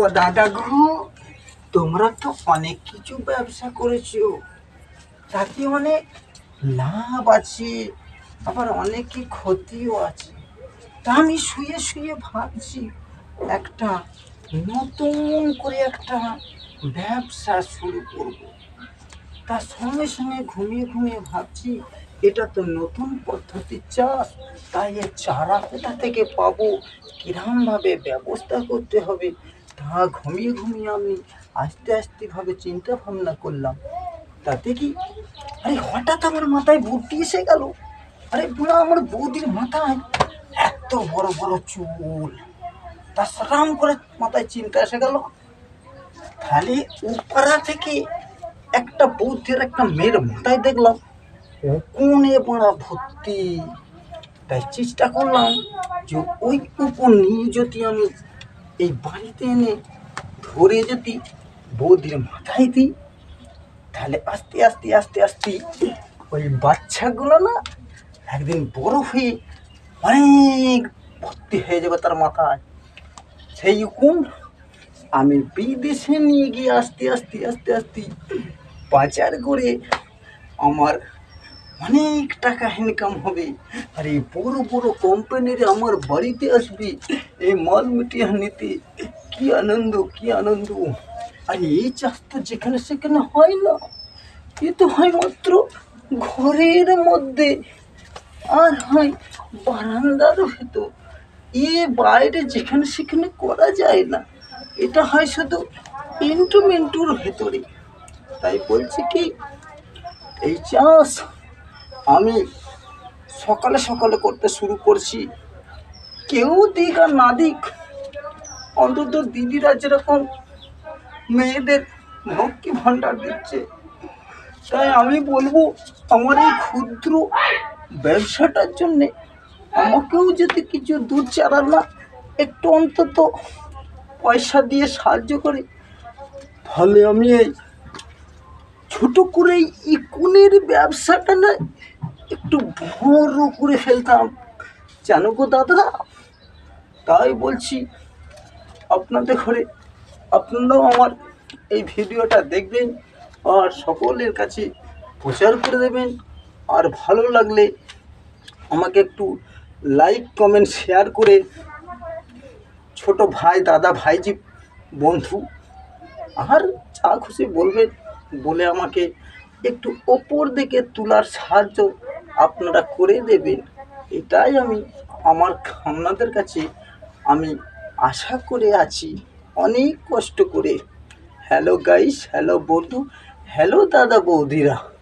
ও দাদা গো তোমরা তো অনেক কিছু ব্যবসা করেছ। তাতে অনেক লাভ আছে, আবার অনেকই ক্ষতিও আছে। তা আমি শুয়ে শুয়ে ভাবছি, একটা নতুন করে একটা ব্যবসা শুরু করব। তার সঙ্গে সঙ্গে ঘুমিয়ে ঘুমিয়ে ভাবছি, এটা তো নতুন পদ্ধতির চাষ, তাই এর চারা কোথা থেকে পাবো? কিরমভাবে ব্যবস্থা করতে হবে? তা ঘুমিয়ে ঘুমিয়ে আমি আস্তে আস্তে ভাবে চিন্তা ভাবনা করলাম। তাতে কি? আরে হঠাৎ আমার মাথায় বুদ্ধি এসে গেল। আরে বুড়া আমার বৌদির মাথায় এত বড় বড় চুল। তা সারাম করে মাথায় চিন্তা এসে গেল। তাহলে উপরা থেকে একটা বৌদ্ধের একটা মেয়ের মাথায় দেখলাম। ও কোণে বড়া ভর্তি। তাই চেষ্টা করলাম যে ওই উপর নিয়ে যদি আমি এই বাড়িতে এনে ধরে যদি বৌদির মাথায় দিই, তাহলে আস্তে আস্তে আস্তে আস্তে ওই বাচ্চাগুলো না একদিন বড় হয়ে অনেক ভর্তি হয়ে যাবে তার মাথায়। সেই রকম আমি বিদেশে নিয়ে গিয়ে আস্তে আস্তে আস্তে আস্তে পাচার করে আমার অনেক টাকা ইনকাম হবে। আর এই বড় বড় কোম্পানির আমার বাড়িতে আসবে। এই মাল মিটিয়ে নিতে। কি আনন্দ কি আনন্দ। আর এই চাষ তো যেখানে সেখানে হয় না। এ তো হয় মাত্র ঘরের মধ্যে। আর হয় বারান্দার ভেতর। এ বাইরে যেখানে সেখানে করা যায় না। এটা হয় শুধু ইন্টু মিন্টুর ভেতরে। তাই বলছি কি, এই চাষ আমি সকালে সকালে করতে শুরু করছি। কেউ দিক আর না দিক, অন্তত দিদিরা যেরকম মেয়েদের লক্ষ্মী ভাণ্ডার দিচ্ছে, তাই আমি বলব, আমার এই ক্ষুদ্র ব্যবসাটার জন্যে আমাকেও যদি কিছু দুধ চারা না, একটু অন্তত পয়সা দিয়ে সাহায্য করে। তাহলে আমি এই ছোটো করে এই ইকুনের ব্যবসাটা না একটু বড় করে ফেলতাম। জানো গো দাদা, তাই বলছি, আপনাদের ঘরে আপনারাও আমার এই ভিডিওটা দেখবেন আর সকলের কাছে প্রচার করে দেবেন। আর ভালো লাগলে আমাকে একটু লাইক কমেন্ট শেয়ার করে ছোট ভাই, দাদা ভাইজি, বন্ধু, আর যা খুশি বলবেন বলে আমাকে একটু ওপর দিকে তোলার সাহায্য আপনারা করে দেবেন, এটাই আমি আমার আপনাদের কাছে আমি আশা করে আছি। অনেক কষ্ট করে। হ্যালো গাইস হ্যালো বন্ধু হ্যালো দাদা বৌদিরা।